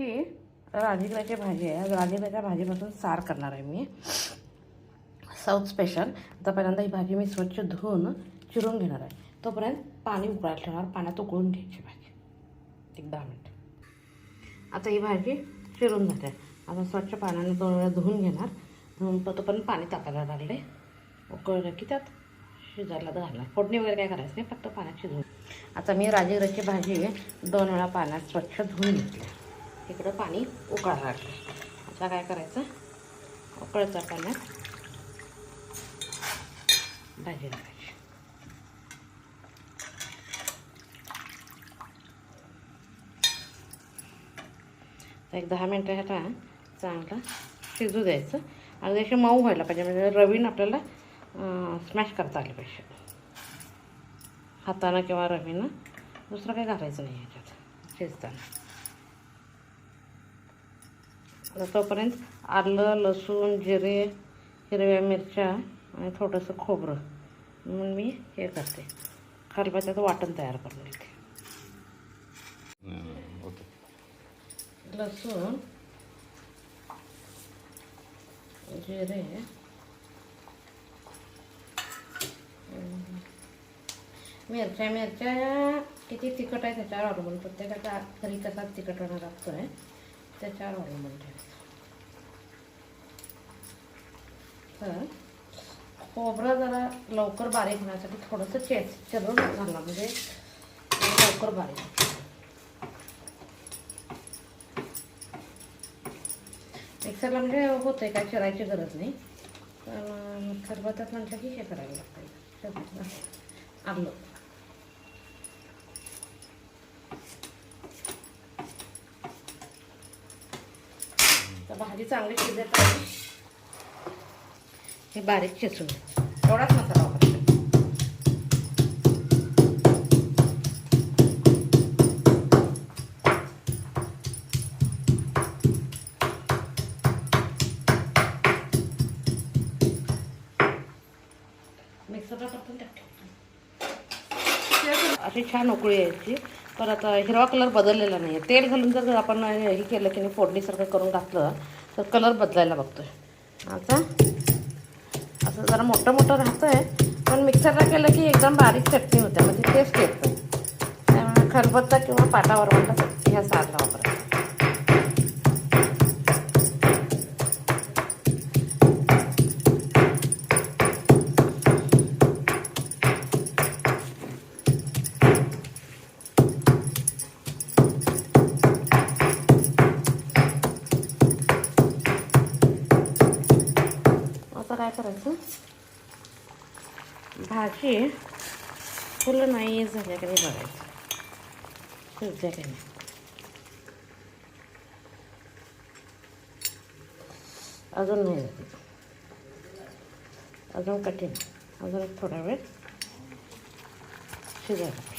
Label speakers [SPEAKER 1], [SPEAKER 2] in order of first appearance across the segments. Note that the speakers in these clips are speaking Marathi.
[SPEAKER 1] ही राजगिराची भाजी आहे. राजगिराच्या भाजीपासून सार करणार आहे मी. साऊथ स्पेशल आता पहिल्यांदा ही भाजी मी स्वच्छ धुवून चिरून घेणार आहे. तोपर्यंत पाणी उकळायला ठेवणार. पाण्यात उकळून घ्यायची भाजी. एक दहा मिनिट. आता ही भाजी चिरून जाते. आता स्वच्छ पाण्याने दोन वेळा धुवून घेणार. धुवून तोपर्यंत पाणी तापायला लागले. उकळलं की त्यात शिजायला घालणार. फोडणी वगैरे काय करायचं नाही फक्त पाण्यात शिजवून. आता मी राजगिराची भाजी दोन वेळा पाण्यात स्वच्छ धुवून घेतली इकडं पाणी उकळायला लागलं आता काय करायचं? उकळच्या पाण्यात भाजी टाकायची तर एक दहा मिनटं ह्याला चांगला शिजू द्यायचं. आणि जसे मऊ व्हायला पाहिजे म्हणजे रवीन आपल्याला स्मॅश करता आले पाहिजे. हातानं किंवा रवीनं दुसरं काही घालायचं नाही ह्याच्यात शिजताना. आता तोपर्यंत आलं लसूण जिरे हिरव्या मिरच्या आणि थोडंसं खोबरं. म्हणून मी हे करते. खलबत्याचं वाटण तयार करून घेते. लसूण जिरे. मिरच्या मिरच्या किती तिखट आहे त्याच्यावर अवलंबून. प्रत्येकाचा घरी कसा तिखटपणा लागतो आहे त्याच्यावर अवलंबून ठेवायचं. तर खोबरं जरा लवकर बारीक होण्यासाठी थोडंसं चेच चलून झाला म्हणजे लवकर बारीक. मिक्सरला म्हणजे होतं आहे काय चिरायची गरज नाही. पण खरबत्यात म्हटलं की हे करायला लागतं आलं. भाजी चांगली शिजत आहे. हे बारीक चिसून एवढाच मसाला अशी छान उकळी यायची. परत हिरवा कलर बदललेला नाही आहे तेल घालून जर आपण हे केलं की नाही फोडणीसारखं करून घातलं तर कलर बदलायला बघतोय. आता असं जरा मोठं मोठं राहतं आहे पण मिक्सरला केलं की एकदम बारीक चटणी होते. म्हणजे टेस्ट येतं त्यामुळे खरबत्ता किंवा पाटावर वाटलं ह्या साधला वापरायचा करायचं. भाजी फुलं नाही झाल्या का बघायचं. शिजल्या काही नाही. अजून नाही झाली. अजून कठीण. अजून एक थोडा वेळ शिजायला पाहिजे.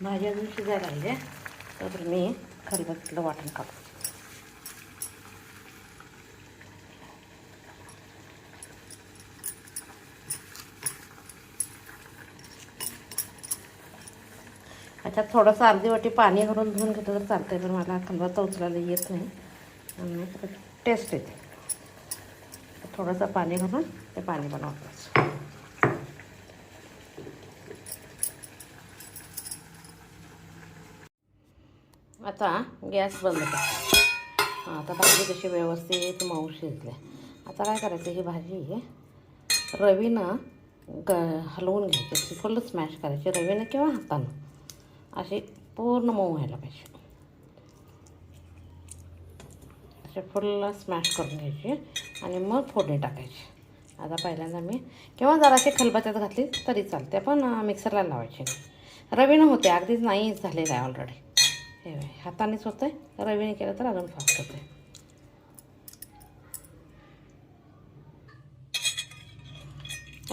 [SPEAKER 1] भाजी अजून शिजायला लागली आहे. तर मी खलबत्तीतलं वाटण काढतो अच्छा थोडंसं अर्धी वाटी पाणी घालून धुवून घेतलं तर चालतंय पण मला खलबत्ता उचलायला येत नाही. आणि टेस्ट येते. थोडंसं पाणी घालून ते पाणी बनवतात आता गॅस बंद कर. आता भाजी कशी व्यवस्थित मऊ शिजली. आता काय करायचं ही भाजी रवीनं ग हलवून घ्यायची फुल स्मॅश करायची. रवीनं किंवा हातानं. अशी पूर्ण मऊ व्हायला पाहिजे. असे फुल स्मॅश करून घ्यायचे आणि मग फोडणी टाकायची. आता पहिल्यांदा मी किंवा जराशी खलबत्यात घातली तरी चालते पण मिक्सरला लावायची रवीनं होते अगदीच नाही झालेलं आहे ऑलरेडी हे हातानेच होतं आहे रवीने केलं तर अजून फास्ट होतं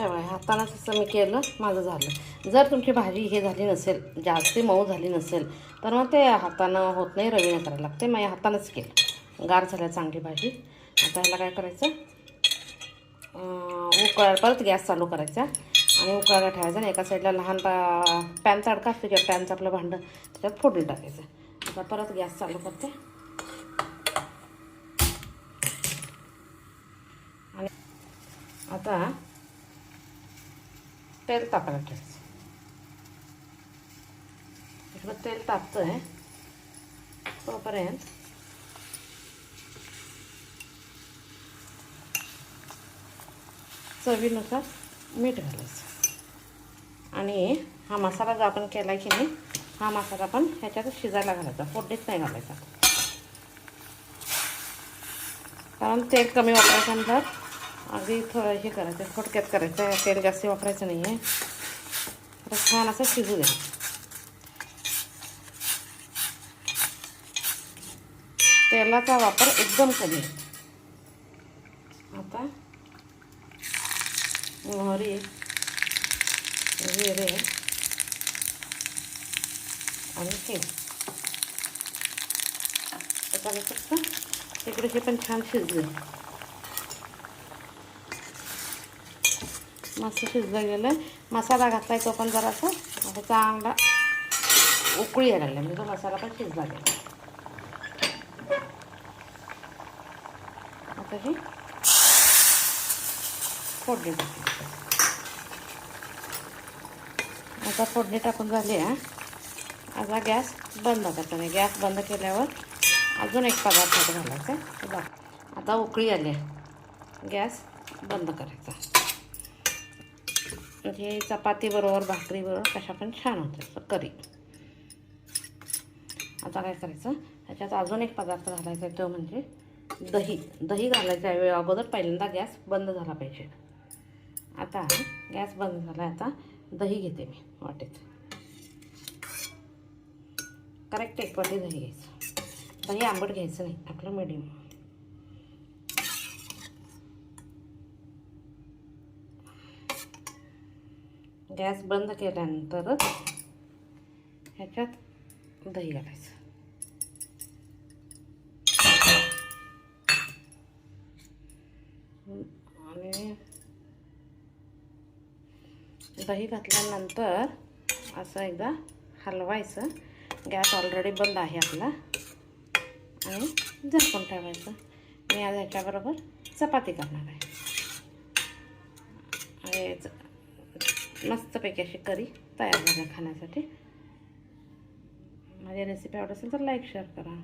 [SPEAKER 1] आहे हातानं तसं मी केलं माझं झालं. जर तुमची भाजी हे झाली नसेल जास्ती मऊ झाली नसेल तर मग ते हातानं होत नाही रवीनं करायला लागते. मग हातानंच केलं. गार झाल्या चांगली भाजी. आता ह्याला काय करायचं? उकळा परत गॅस चालू करायचा. आणि उकळायला ठेवायचा आणि एका साईडला लहान पा पॅनचा अडका असतो किंवा पॅनचं आपलं भांडं त्याच्यात फोडून टाकायचं. आता परत गॅस चालू करते. आणि आता तेल तापायला ठेवायचं इकडं तेल आहे तोपर्यंत चवीनुसार मीठ घालायचं आणि हा मसाला जो आपण केला की नाही हा मसाला पण ह्याच्यात शिजायला घालायचा फोडणीत नाही घालायचा कारण तेल कमी वापरायच्यानंतर अगदी थोडं हे करायचं थोडक्यात करायचं तेल जास्त वापरायचं नाही आहे छान असं शिजू द्या तेलाचा वापर एकदम कमी आता मोहरी जिरे आणि आता फक्त इकडे हे पण छान शिजले मस्त शिजलं गेलं. मसाला घातलाय तो पण जरासा. आता चांगला उकळी यायला लागला. म्हणजे तो मसाला पण शिजला गेला. आता ही फोडणी टाकली आता फोडणी टाकून झाली आहे आता गॅस बंद करायचा नाही गॅस बंद केल्यावर अजून एक पदार्थ घालायचा आहे. बघा. आता उकळी आली आहे. गॅस बंद करायचा. म्हणजे चपातीबरोबर भाकरीबरोबर कशा पण छान होतं असं करी. आता काय करायचं? त्याच्यात अजून एक पदार्थ घालायचा आहे तो म्हणजे दही. दही घालायचं आहे वेळ अगोदर. पहिल्यांदा गॅस बंद झाला पाहिजे. आता गॅस बंद झाला आता दही घेते मी वाटेत. करेक्ट एक वाटी दही घ्यायचं. दही आंबट घ्यायचं नाही आपलं मिडियम गॅस बंद केल्यानंतरच ह्याच्यात दही घालायचं. आणि दही घातल्यानंतर असं एकदा हलवायचं. गॅस ऑलरेडी बंद आहे आपला. आणि झाकून ठेवायचं. मी आज ह्याच्याबरोबर चपाती करणार आहे. आणि मस्तपैकी अशी करी तयार झाल्या खाण्यासाठी. माझी रेसिपी आवडत असेल तर लाईक शेअर करा.